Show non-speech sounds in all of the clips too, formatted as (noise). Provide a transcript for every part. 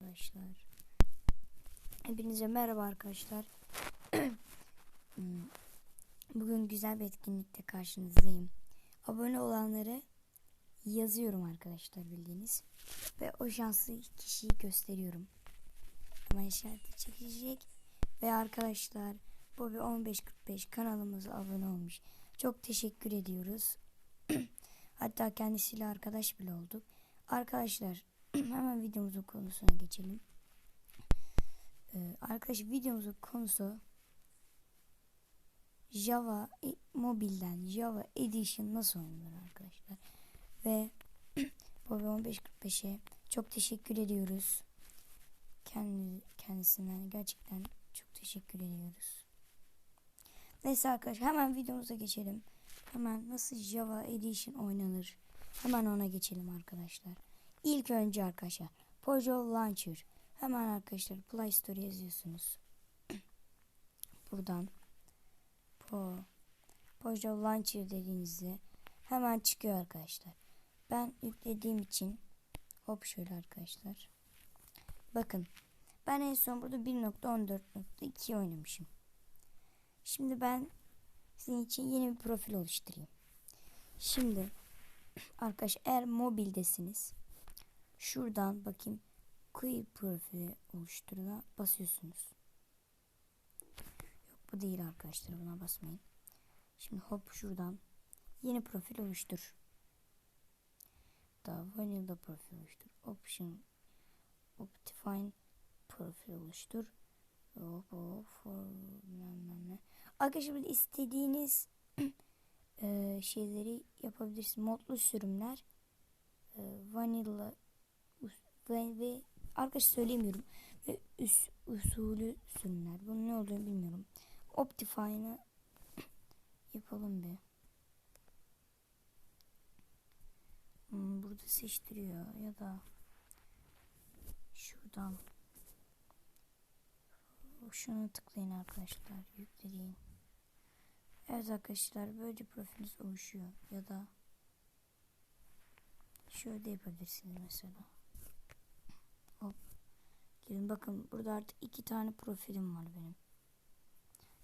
arkadaşlar. Hepinize merhaba arkadaşlar. (clears throat) Hmm, Bugün güzel bir etkinlikte karşınızdayım. Abone olanları yazıyorum arkadaşlar bildiğiniz. Ve o şanslı kişiyi gösteriyorum. Hemen işareti çekecek. Ve arkadaşlar Bobby 1545 kanalımıza abone olmuş. Çok teşekkür ediyoruz. (clears throat) Hatta kendisiyle arkadaş bile olduk. Arkadaşlar (clears throat) hemen videomuzun konusuna geçelim. Ee, arkadaşlar videomuzun konusu Java e- mobilden Java Edition nasıl oynanır arkadaşlar. Ve (clears throat) Bobby 1545'e çok teşekkür ediyoruz. Kendi, kendisine gerçekten çok teşekkür ediyoruz. Neyse arkadaşlar hemen videomuza geçelim. Hemen nasıl Java Edition oynanır? Hemen ona geçelim arkadaşlar. İlk önce arkadaşlar Pojo Launcher. Hemen arkadaşlar Play Store yazıyorsunuz. (clears throat) Buradan Po Pojo Launcher dediğinizde hemen çıkıyor arkadaşlar. Ben yüklediğim için hop şöyle arkadaşlar. Bakın ben en son burada 1.14.2 oynamışım. Şimdi ben sizin için yeni bir profil oluşturayım. Şimdi (clears throat) arkadaş eğer mobildesiniz şuradan bakayım Query profili oluşturuna basıyorsunuz. Yok bu değil arkadaşlar buna basmayın. Şimdi hop şuradan yeni profil oluştur. Daha vanilla profil oluştur. Option Optifine profil oluştur. Hop hop ne. Arkadaşlar burada istediğiniz (clears throat) şeyleri yapabilirsiniz. Modlu sürümler vanilla ve, ve arkadaş söylemiyorum ve üs, usulü sürümler. Bunun ne olduğunu bilmiyorum. Optifine'ı (coughs) yapalım bir. Hmm, burada seçtiriyor ya da şuradan şunu tıklayın arkadaşlar yükleyin. Evet arkadaşlar böylece profiliniz oluşuyor ya da şöyle yapabilirsiniz mesela. Gelin bakın burada artık iki tane profilim var benim.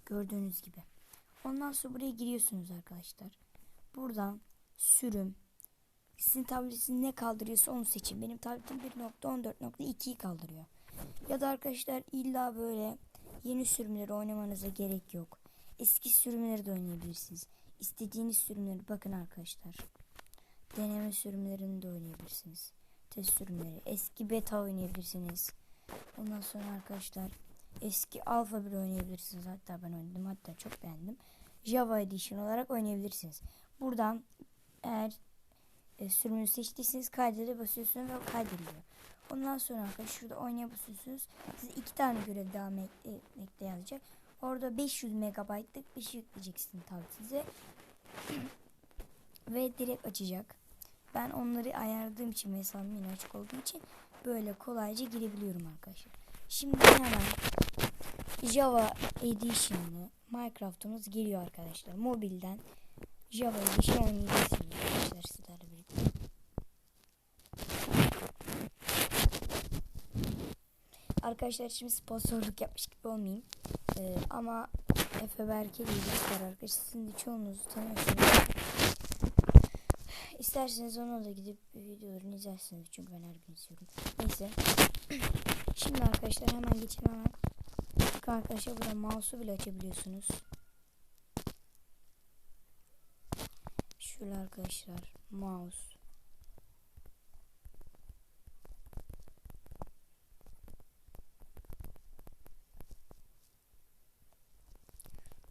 Gördüğünüz gibi. Ondan sonra buraya giriyorsunuz arkadaşlar. Buradan sürüm. Sizin tabletiniz ne kaldırıyorsa onu seçin. Benim tabletim 1.14.2'yi kaldırıyor. Ya da arkadaşlar illa böyle yeni sürümleri oynamanıza gerek yok. Eski sürümleri de oynayabilirsiniz. İstediğiniz sürümleri bakın arkadaşlar. Deneme sürümlerini de oynayabilirsiniz. Test sürümleri. Eski beta oynayabilirsiniz. Ondan sonra arkadaşlar eski alfa bile oynayabilirsiniz. Hatta ben oynadım. Hatta çok beğendim. Java Edition olarak oynayabilirsiniz. Buradan eğer e, sürümünü seçtiyseniz kaydede basıyorsunuz ve kaydediliyor. Ondan sonra arkadaşlar şurada oynaya basıyorsunuz. Size iki tane görev devam etmekte yazacak. Orada 500 megabaytlık bir şey yükleyeceksin tabletinize. (clears throat) ve direkt açacak. Ben onları ayarladığım için ve yine açık olduğu için böyle kolayca girebiliyorum arkadaşlar. Şimdi hemen Java Edition'lı Minecraft'ımız geliyor arkadaşlar. Mobilden Java Edition oynayacaksınız arkadaşlar sizlerle birlikte. Arkadaşlar şimdi sponsorluk yapmış gibi olmayayım. Ee, ama Efe Berke diye var arkadaşlar. Sizin de çoğunuzu tanıyorsunuz. İsterseniz ona da gidip videolarını izlersiniz. Çünkü ben her gün izliyorum. Neyse. (clears throat) Şimdi arkadaşlar hemen geçelim hemen. Bakın arkadaşlar burada mouse'u bile açabiliyorsunuz. Şöyle arkadaşlar mouse.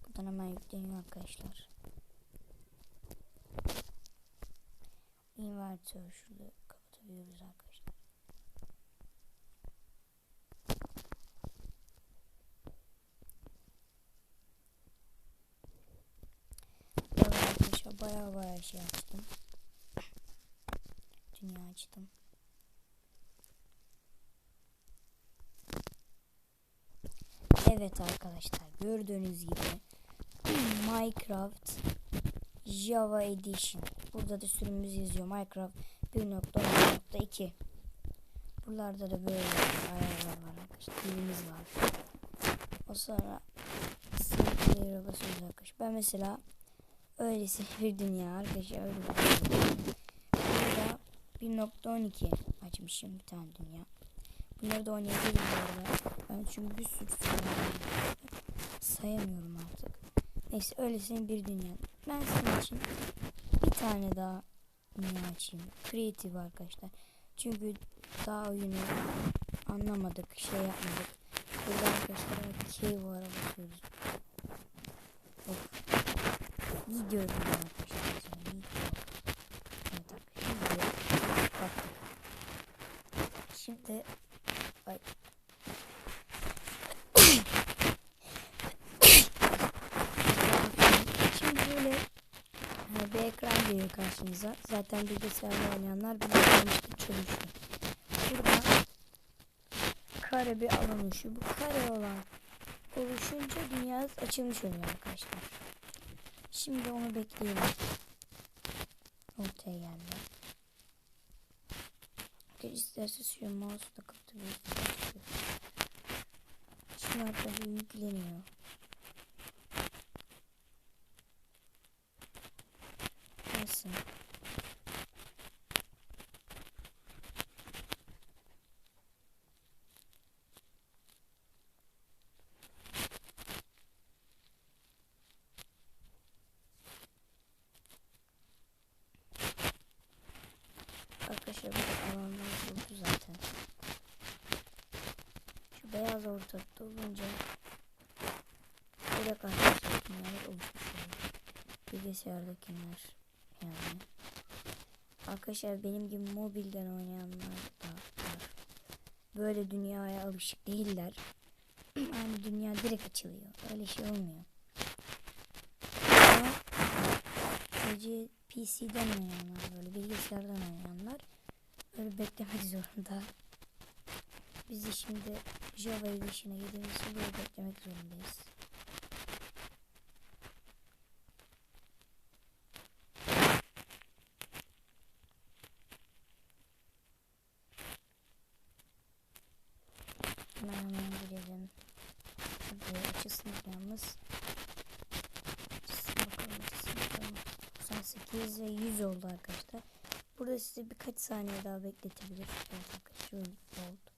Buradan hemen yükleniyor arkadaşlar. Inverter şurada kapatabiliyoruz arkadaşlar. Arkadaşlar baya baya şey açtım. Dünya açtım. Evet arkadaşlar gördüğünüz gibi Minecraft Java Edition. Burada da sürümümüz yazıyor. Minecraft 1.10.2. Buralarda da böyle ayarlar var arkadaşlar. Dilimiz var. O sonra sevgileri basıyoruz arkadaşlar. Ben mesela öylesi (laughs) bir dünya arkadaşlar öyle dünya. Burada 1.12 açmışım bir tane dünya. Bunları da oynayabilirim bu arada. Ben çünkü bir sürü sayamıyorum artık. Neyse öylesine bir dünya. Ben sizin için bir tane daha dünya açayım. Creative arkadaşlar. Çünkü daha oyunu anlamadık, şey yapmadık. Burada arkadaşlar cave var basıyoruz. Of. Video yapıyorum arkadaşlar. mesela, Video. Evet arkadaşlar. Video. Baktık. Şimdi ay. Şimdi böyle e, bir ekran geliyor karşınıza. Zaten bilgisayarda oynayanlar bilgisayarmıştır çalışıyor. Burada kare bir alan oluşuyor. Bu kare olan oluşunca dünya açılmış oluyor arkadaşlar. Şimdi onu bekleyelim. Ortaya geldi. Arkadaşlar isterseniz şu mouse'u da kapatabilirsiniz. Şimdi arkadaşlar yükleniyor. Nasıl? Arkadaşlar bu alanlar buldu zaten. Şu beyaz ortalıkta olunca direkt arkadaşlar dünyalar oluşmuş oluyor. Bilgisayardakiler yani. Arkadaşlar benim gibi mobilden oynayanlar da var. Böyle dünyaya alışık değiller. (clears throat) yani dünya direkt açılıyor. Öyle şey olmuyor. Sadece PC'den oynayanlar böyle bilgisayardan oynayanlar öyle beklemek (laughs) zorunda. Biz de şimdi Java Edition'a girdiğimiz böyle beklemek zorundayız. Hemen hemen girelim. Hadi açılsın yalnız. Bakalım bakalım. 98 ve 100 oldu arkadaşlar. Burada size birkaç saniye daha bekletebilir. Evet arkadaşlar oldu.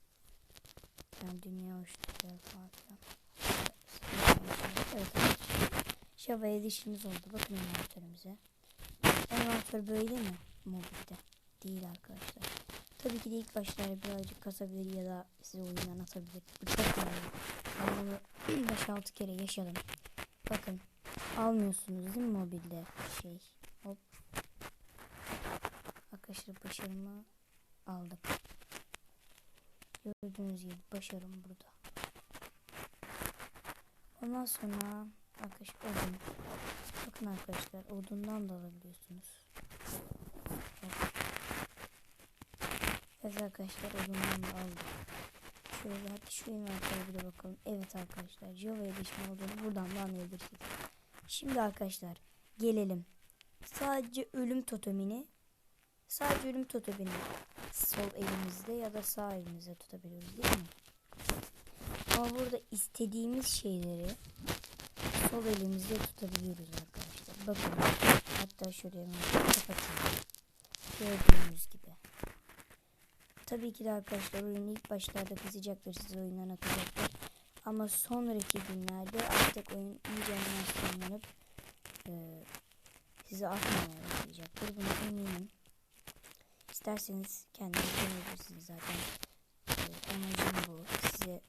Yani dünya uçtu falan filan. Evet. Java Edition'ımız oldu. Bakın envanterimize. Envanter böyle mi? Mobilde. Değil arkadaşlar. Tabii ki de ilk başlarda birazcık kasabilir ya da size oyundan atabilir. Bu çok önemli. Ben bunu 5-6 kere yaşadım. Bakın almıyorsunuz değil mi mobilde şey. Hop. Arkadaşlar başarımı aldım. Gördüğünüz gibi başarım burada. Ondan sonra arkadaşlar odun. Bakın arkadaşlar odundan da alabiliyorsunuz. Hop. Evet arkadaşlar odundan da aldım. Şöyle şu inventory'e bir de bakalım. Evet arkadaşlar Java Edition olduğunu buradan da anlayabilirsiniz. Şimdi arkadaşlar gelelim. Sadece ölüm totemini sadece ölüm totemini sol elimizde ya da sağ elimizde tutabiliyoruz değil mi? Ama burada istediğimiz şeyleri sol elimizde tutabiliyoruz arkadaşlar. Bakın hatta hemen kapatayım. Gördüğünüz gibi. Tabii ki de arkadaşlar oyun ilk başlarda kızacaktır sizi oyundan atacaktır. Ama sonraki günlerde artık oyun iyice animasyonlanıp e, sizi atmamaya başlayacaktır. Buna eminim. İsterseniz kendiniz deneyebilirsiniz zaten. E, amacım bu. Size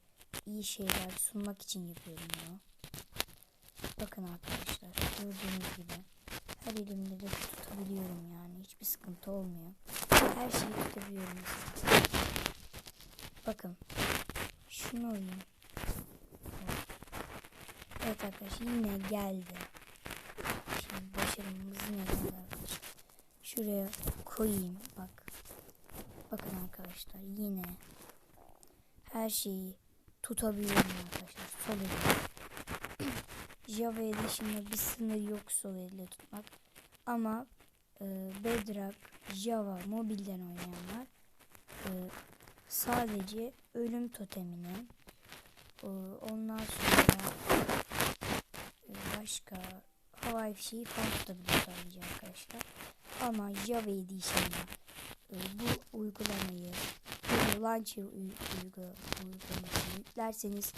iyi şeyler sunmak için yapıyorum bunu. Bakın arkadaşlar gördüğünüz gibi her elimde de tutabiliyorum yani hiçbir sıkıntı olmuyor. Her şeyi tutabiliyorum. Bakın şunu alayım. Evet arkadaşlar yine geldi. Şimdi başarımız yine geldi. Şuraya koyayım bak. Bakın arkadaşlar yine her şeyi tutabiliyorum arkadaşlar. Sol elimle. (clears throat) Java Edition'da bir sınır yok sol elle tutmak. Ama e, Bedrock, Java, mobilden oynayanlar e, sadece ölüm totemini e, ondan sonra e, başka havai fişeği falan tutabilir sadece arkadaşlar. Ama Java Edition'da e, bu uygulamayı Launcher uy- uygu- uygulamasını yüklerseniz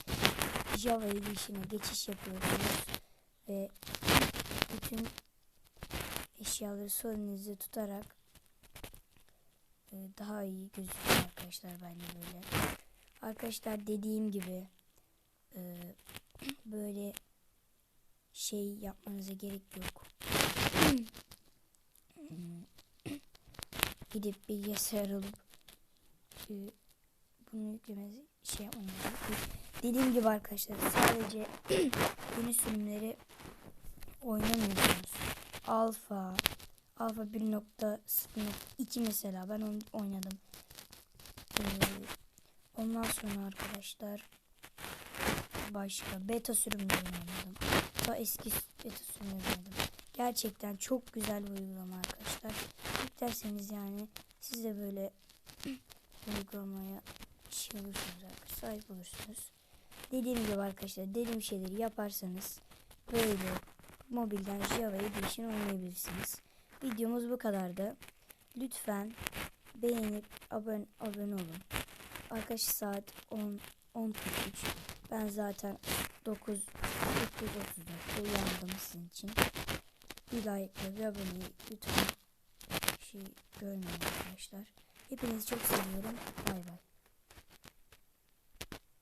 Java Edition'a geçiş yapıyorsunuz ve bütün eşyaları sol elinizde tutarak daha iyi gözüküyor arkadaşlar bence böyle. Arkadaşlar dediğim gibi e, (clears throat) böyle şey yapmanıza gerek yok. (clears throat) Gidip bilgisayar alıp e, bunu yüklemenizi şey yok. Dediğim gibi arkadaşlar sadece (clears throat) yeni sürümleri oynamıyorsunuz. Alfa, Alfa 1.0.2 mesela ben onu oynadım. Ee, ondan sonra arkadaşlar başka beta sürümleri oynadım. Daha eski beta sürümleri oynadım. Gerçekten çok güzel bir uygulama arkadaşlar. İsterseniz yani siz de böyle (clears throat) uygulamaya şey olursunuz arkadaşlar. Sahip olursunuz. Dediğim gibi arkadaşlar dediğim şeyleri yaparsanız böyle mobilden Java Edition oynayabilirsiniz. Videomuz bu kadardı. Lütfen beğenip abone, abone olun. Arkadaşlar saat 10 10.43. Ben zaten 9 9.34'te uyandım sizin için. Bir like ve abone lütfen şey görmeyin arkadaşlar. Hepinizi çok seviyorum. Bay bay.